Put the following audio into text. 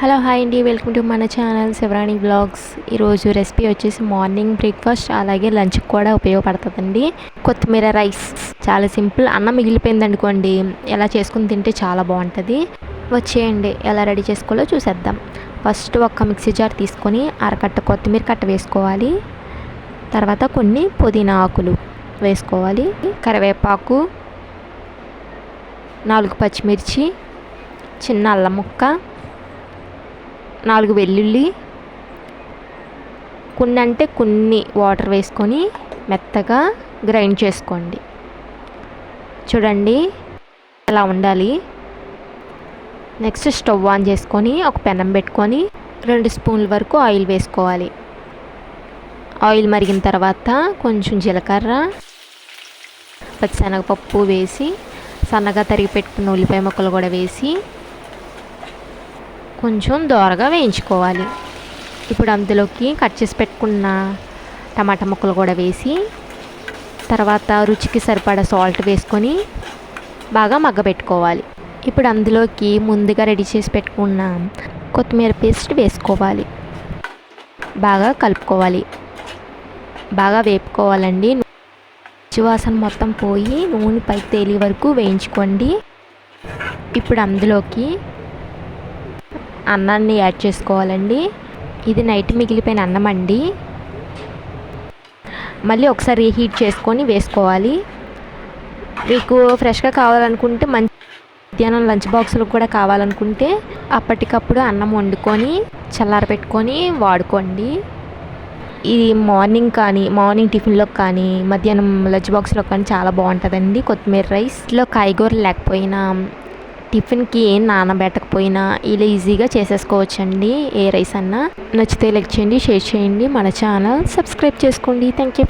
Hello hi అండి. Welcome to మన channel Shivarani blogs ఈరోజు రెసిపీ వచ్చేసి మార్నింగ్ బ్రేక్ఫాస్ట్ అలాగే లంచ్కి కూడా ఉపయోగపడుతుందండి. కొత్తిమీర రైస్. చాలా సింపుల్. అన్నం మిగిలిపోయింది అనుకోండి ఎలా చేసుకుని తింటే చాలా బాగుంటుంది. వచ్చేయండి. ఎలా రెడీ చేసుకోవాలో చూసేద్దాం. ఫస్ట్ ఒక మిక్సీ జార్ తీసుకొని అరకట్ట కొత్తిమీర కట్ట వేసుకోవాలి. తర్వాత కొన్ని పుదీనా ఆకులు వేసుకోవాలి. కరివేపాకు నాలుగు పచ్చిమిర్చి చిన్న అల్లం ముక్క నాలుగు వెల్లుల్లి కొన్ని అంటే కొన్ని వాటర్ వేసుకొని మెత్తగా గ్రైండ్ చేసుకోండి. చూడండి అలా ఉండాలి? నెక్స్ట్ స్టవ్ ఆన్ చేసుకొని ఒక పెనం పెట్టుకొని రెండు స్పూన్ల వరకు ఆయిల్ వేసుకోవాలి. ఆయిల్ మరిగిన తర్వాత కొంచెం జీలకర్ర పచ్చిశనగపప్పు వేసి సన్నగా తరిగి పెట్టుకున్న ఉల్లిపాయ ముక్కలు కూడా వేసి కొంచెం దోరగా వేయించుకోవాలి. ఇప్పుడు అందులోకి కట్ చేసి పెట్టుకున్న టమాటా ముక్కలు కూడా వేసి తర్వాత రుచికి సరిపడా సాల్ట్ వేసుకొని బాగా మగ్గబెట్టుకోవాలి. ఇప్పుడు అందులోకి ముందుగా రెడీ చేసి పెట్టుకున్న కొత్తిమీర పేస్ట్ వేసుకోవాలి. బాగా కలుపుకోవాలి. బాగా వేపుకోవాలండి. వాసన మొత్తం పోయి నూనె పైకి తేలి వరకు వేయించుకోండి. ఇప్పుడు అందులోకి అన్నాన్ని యాడ్ చేసుకోవాలండి. ఇది నైట్ మిగిలిపోయిన అన్నం అండి. మళ్ళీ ఒకసారి హీట్ చేసుకొని వేసుకోవాలి. మీకు ఫ్రెష్గా కావాలనుకుంటే మంచి మధ్యాహ్నం లంచ్ బాక్సులు కూడా కావాలనుకుంటే అప్పటికప్పుడు అన్నం వండుకొని చల్లారబెట్టుకొని వాడుకోండి. ఇది మార్నింగ్ కానీ మార్నింగ్ టిఫిన్లో కానీ మధ్యాహ్నం లంచ్ బాక్స్లో కానీ చాలా బాగుంటుందండి. కొత్తిమీర రైస్లో కాయగూరలు లేకపోయినా టిఫిన్కి ఏం నానబెట్టకపోయినా ఇలా ఈజీగా చేసేసుకోవచ్చండి. ఏ రైస్ అన్నా నచ్చితే లైక్ చేయండి షేర్ చేయండి. మన ఛానల్ సబ్స్క్రైబ్ చేసుకోండి. Thank you